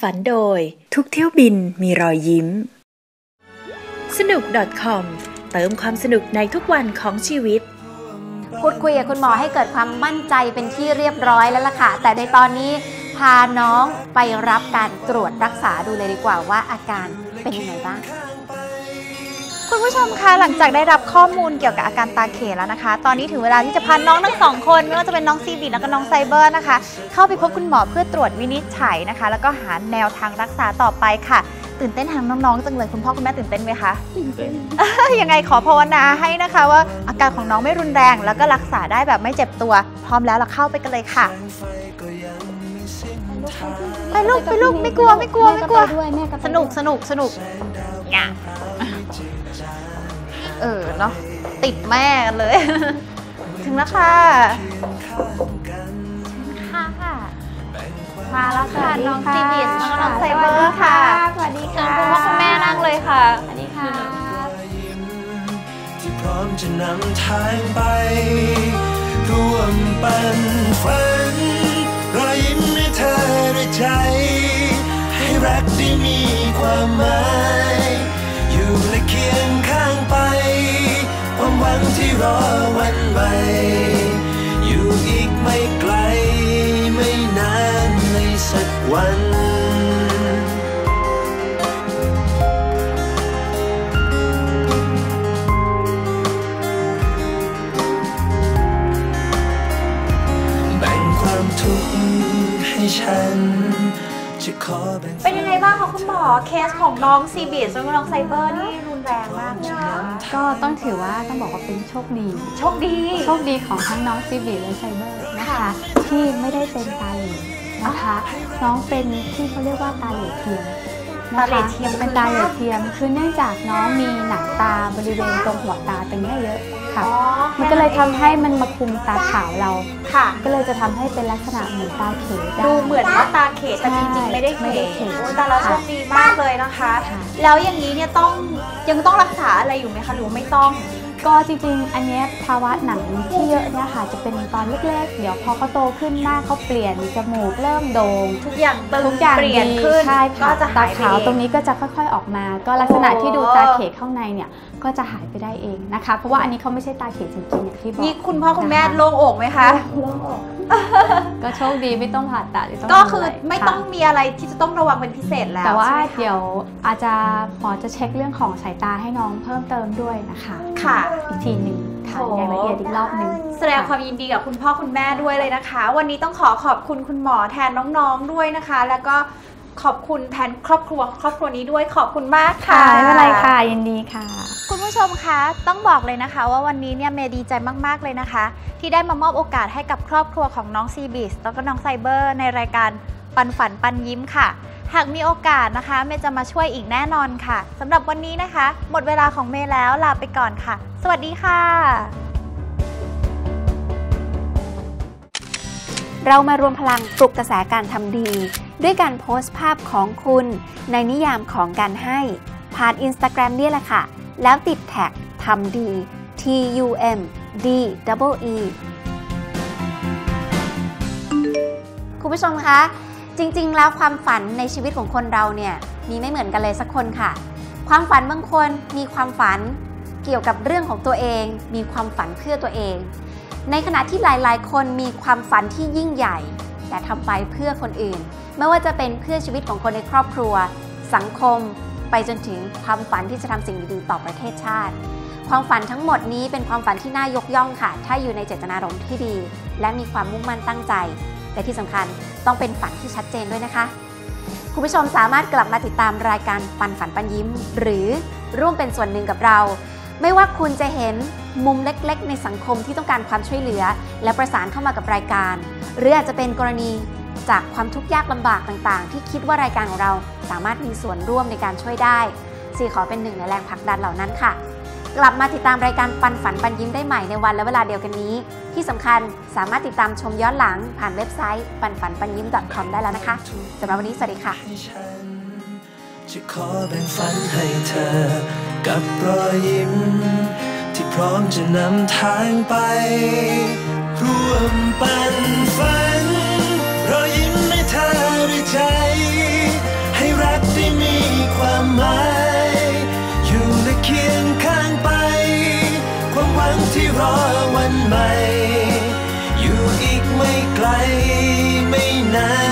ฝันโดย ทุกเที่ยวบินมีรอยยิ้ม สนุก .com เติมความสนุกในทุกวันของชีวิต พูดคุยกับคุณหมอให้เกิดความมั่นใจเป็นที่เรียบร้อยแล้วล่ะค่ะ แต่ในตอนนี้พาน้องไปรับการตรวจรักษาดูเลยดีกว่าว่าอาการเป็นยังไงบ้าง คุณผู้ชมคะหลังจากได้รับข้อมูลเกี่ยวกับอาการตาเขแล้วนะคะ ตอนนี้ถึงเวลาที่จะพาน้องทั้งสองคนไม่ว่าจะเป็นน้องซีบีแล้วก็น้องไซเบอร์นะคะ เข้าไปพบคุณหมอเพื่อตรวจวินิจฉัยนะคะ แล้วก็หาแนวทางรักษาต่อไปค่ะ ตื่นเต้นทางน้องๆจังเลยคุณพ่อคุณแม่ตื่นเต้นไหมคะตื่นเต้นยังไงขอภาวนาให้นะคะว่าอาการของน้องไม่รุนแรง แล้วก็รักษาได้แบบไม่เจ็บตัว พร้อมแล้วเราเข้าไปกันเลยค่ะไปลูกไปลูกไม่กลัวไม่กลัวไม่กลัวแม่ก็ไปด้วยแม่ก็ไปสนุกสนุกสนุกเนี่ย เออเนาะติดแม่กันเลย ถึงแล้วค่ะค่ะค่ะมาแล้วค่ะน้องซีบีสน้องน้องไซเบอร์ค่ะสวัสดีเชิค่ะญคุณพ่อคุณแม่นั่งเลยค่ะสวัสดีค่ะที่พร้อมจะนำทางไปร่วมปันฝันรอยยิ้มให้เธอด้วยใจ ให้รักได้มีความหมาย อยู่และเคียง หางคะคุณหมอเคสของน้องซีบีสแล้วก็น้องไซเบอร์นี่รุนแรงมากเลยนะก็ต้องถือว่าต้องบอกว่าเป็นโชคดี โชคดี โชคดีของทั้งน้องซีบีและไซเบอร์นะคะที่ไม่ได้เป็นตาเหลวนะคะ น้องเป็นที่เขาเรียกว่าตาเหลวเทียมนะคะ ตาเหลวเทียมเป็นตาเหลวเทียม คือเนื่องจากน้องมีหนังตาบริเวณตรงหัวตาตรงเนี้ยเยอะค่ะอ๋อมันก็เลยทำให้มันมาคุมตาขาวเราค่ะ ก็เลยจะทำให้เป็นลักษณะเหมือนตาเขได้ดูเหมือนว่าตาเขตแต่จริงๆไม่ได้เขไม่ได้ตเขตโอ้ยแต่เราโชคดีมากเลยนะคะค่ะแล้วอย่างนี้เนี่ยต้องยังต้องรักษาอะไรอยู่ไหมคะหรือว่าไม่ต้อง ก็จริงๆ อันเนี้ยภาวะหนังที่เยอะเนี่ยค่ะจะเป็นตอนเล็กๆ เดี๋ยวพอเขาโตขึ้นหน้าเขาเปลี่ยนจมูกเริ่มโด่งทุกอย่างตึงทุกอย่างเปลี่ยนดีขึ้นใช่ก็ค่ะจะตาหายไปขาวเองตรงนี้ก็จะค่อยๆออกมา ก็ลักษณะโอ้ที่ดูตาเขกข้างในเนี่ยก็จะหายไปได้เองนะคะ เพราะว่าอันนี้เขาไม่ใช่ตาเขกจริงๆอย่างที่บอกนี่คุณพ่อคุณแม่นะคะโล่งอกไหมคะก็โชคดีไม่ต้องผ่าตัดหรือต้องก็ทำะรคือไม่ค่ะต้องมีอะไรที่จะต้องระวังเป็นพิเศษแล้วแต่ว่าใช่ไหมคะเดี๋ยวอาจจะหมอจะเช็คเรื่องของสายตาให้น้องเพิ่มเติมด้วยนะคะค่ะอีกทีหนึ่งค่ะโอ้อย่างละเอียดอีกรอบหนึ่งแสดงความยินดีกับคุณพ่อคุณแม่ด้วยเลยนะคะ วันนี้ต้องขอขอบคุณคุณหมอแทนน้องๆด้วยนะคะ แล้วก็ขอบคุณแทนครอบครัวครอบครัวนี้ด้วยขอบคุณมากค่ะค่ะไม่เป็นไรค่ะยินดีค่ะ คุณผู้ชมคะต้องบอกเลยนะคะ ว่าวันนี้เนี่ยเมย์ดีใจมากๆเลยนะคะ ที่ได้มามอบโอกาสให้กับครอบครัวของน้องซีบิสแล้วก็น้องไซเบอร์ในรายการปันฝันปันยิ้มค่ะ หากมีโอกาสนะคะ เมย์จะมาช่วยอีกแน่นอนค่ะสำหรับวันนี้นะคะ หมดเวลาของเมย์แล้วลาไปก่อนค่ะ สวัสดีค่ะ เรามารวมพลังปลุกกระแสการทำดี ด้วยการโพสต์ภาพของคุณ ในนิยามของการให้ ผ่าน Instagram เนี่แหละค่ะ แล้วติดแท็กทำดี T U M D E E คุณผู้ชมคะ จริงๆ แล้วความฝันในชีวิตของคนเราเนี่ยมีไม่เหมือนกันเลยสักคนค่ะ ความฝันบางคนมีความฝันเกี่ยวกับเรื่องของตัวเอง มีความฝันเพื่อตัวเอง ในขณะที่หลายๆ คนมีความฝันที่ยิ่งใหญ่ แต่ทำไปเพื่อคนอื่น ไม่ว่าจะเป็นเพื่อชีวิตของคนในครอบครัว สังคม ไปจนถึงความฝันที่จะทำสิ่งดีๆต่อประเทศชาติ ความฝันทั้งหมดนี้เป็นความฝันที่น่ายกย่องค่ะ ถ้าอยู่ในเจตนารมณ์ที่ดี และมีความมุ่งมั่นตั้งใจ และที่สำคัญต้องเป็นฝันที่ชัดเจนด้วยนะคะ คุณผู้ชมสามารถกลับมาติดตามรายการปันฝันปันยิ้ม หรือร่วมเป็นส่วนหนึ่งกับเรา ไม่ว่าคุณจะเห็นมุมเล็กๆ ในสังคมที่ต้องการความช่วยเหลือ และประสานเข้ามากับรายการ หรืออาจจะเป็นกรณีจากความทุกข์ยากลำบากต่างๆ ที่คิดว่ารายการของเราสามารถมีส่วนร่วมในการช่วยได้ซีขอเป็นหนึ่งในแรงผลักดันเหล่านั้นค่ะ กลับมาติดตามรายการปันฝันปันยิ้มได้ใหม่ในวันและเวลาเดียวกันนี้ ที่สำคัญสามารถติดตามชมย้อนหลังผ่านเว็บไซต์ปันฝันปันยิ้ม .com ได้แล้วนะคะสำหรับวันนี้สวัสดีค่ะจะขอแบ่งฝันให้เธอ กับรอยยิ้ม ที่พร้อมจะนำทางไป ร่วมปันฝัน ใหม่ อยู่อีกไม่ไกลไม่นาน